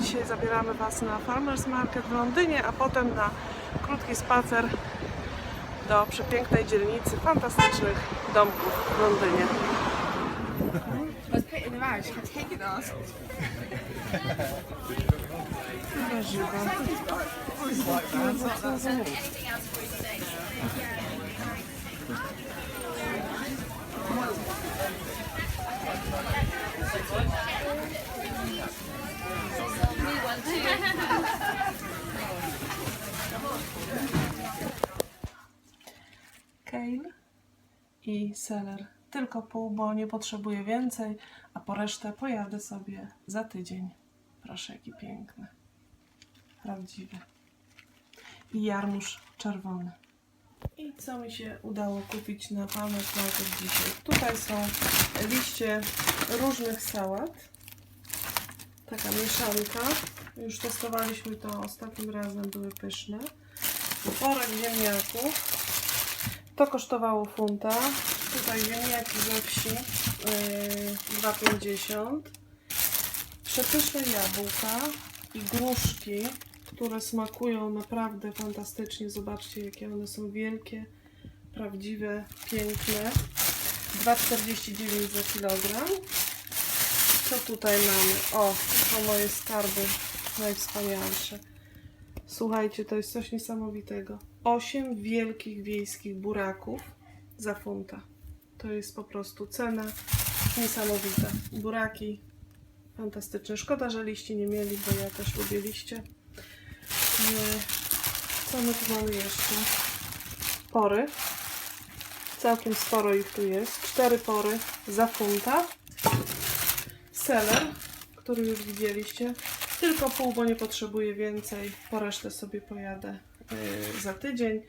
dzisiaj zabieramy Was na Farmers Market w Londynie, a potem na krótki spacer do przepięknej dzielnicy fantastycznych domków w Londynie. I Kale i seler. Tylko pół, bo nie potrzebuję więcej, a po resztę pojadę sobie za tydzień. Proszę, jaki piękny. Prawdziwy. I jarmuż czerwony. I co mi się udało kupić na Farmers Market dzisiaj? Tutaj są liście różnych sałat. Taka mieszanka. Już testowaliśmy to ostatnim razem, były pyszne. Worek ziemniaków. To kosztowało funta. Tutaj ziemniaki ze wsi yy, 2,50. Przepyszne jabłka i gruszki, które smakują naprawdę fantastycznie. Zobaczcie, jakie one są wielkie, prawdziwe, piękne. 2,49 za kilogram. Co tutaj mamy? O, to moje skarby najwspanialsze. Słuchajcie, to jest coś niesamowitego. 8 wielkich wiejskich buraków za funta. To jest po prostu cena niesamowita. Buraki fantastyczne. Szkoda, że liści nie mieli, bo ja też lubię liście. Co my tu mamy jeszcze? Pory. Całkiem sporo ich tu jest. Cztery pory za funta. Seler, który już widzieliście. Tylko pół, bo nie potrzebuję więcej. Po resztę sobie pojadę za tydzień.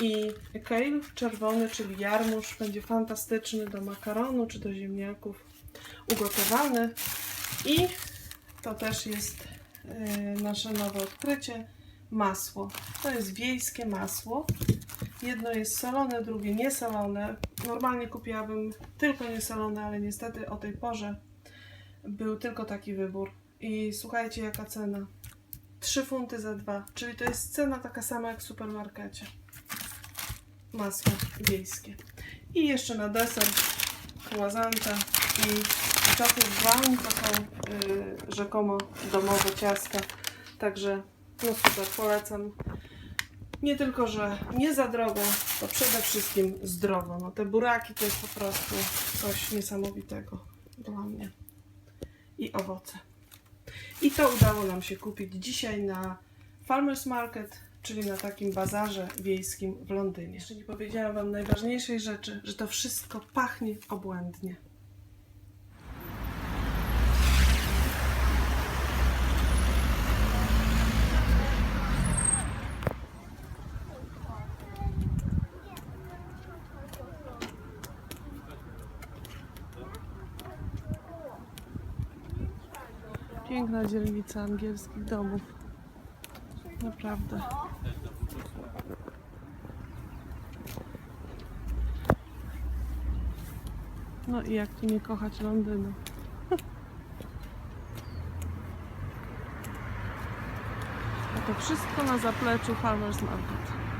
I kale czerwony, czyli jarmuż, będzie fantastyczny do makaronu czy do ziemniaków ugotowany. I to też jest yy, nasze nowe odkrycie. Masło. To jest wiejskie masło. Jedno jest solone, drugie niesolone. Normalnie kupiłabym tylko niesolone, ale niestety o tej porze był tylko taki wybór. I słuchajcie, jaka cena. 3 funty za dwa, czyli to jest cena taka sama jak w supermarkecie. Masło wiejskie. I jeszcze na deser croissanta i chocolate brown, to są yy, rzekomo domowe ciasta. Także no super, polecam. Nie tylko, że nie za drogo, to przede wszystkim zdrowo. No te buraki to jest po prostu coś niesamowitego dla mnie. I owoce. I to udało nam się kupić dzisiaj na Farmers Market, czyli na takim bazarze wiejskim w Londynie. Jeszcze nie powiedziałam Wam najważniejszej rzeczy, że to wszystko pachnie obłędnie. Piękna dzielnica angielskich domów. Naprawdę. No i jak tu nie kochać Londynu? A to wszystko na zapleczu Farmers Market.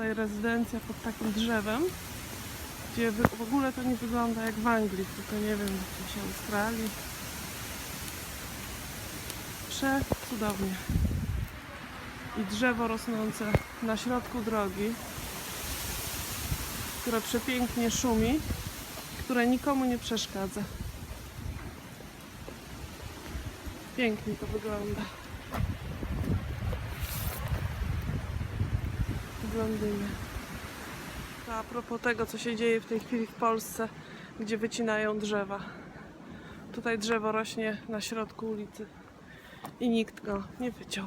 Tutaj rezydencja pod takim drzewem, gdzie w ogóle to nie wygląda jak w Anglii, tylko nie wiem, gdzieś Australii. Przecudownie. I drzewo rosnące na środku drogi, które przepięknie szumi, które nikomu nie przeszkadza. Pięknie to wygląda. W Londynie. A propos tego, co się dzieje w tej chwili w Polsce, gdzie wycinają drzewa. Tutaj drzewo rośnie na środku ulicy i nikt go nie wyciął.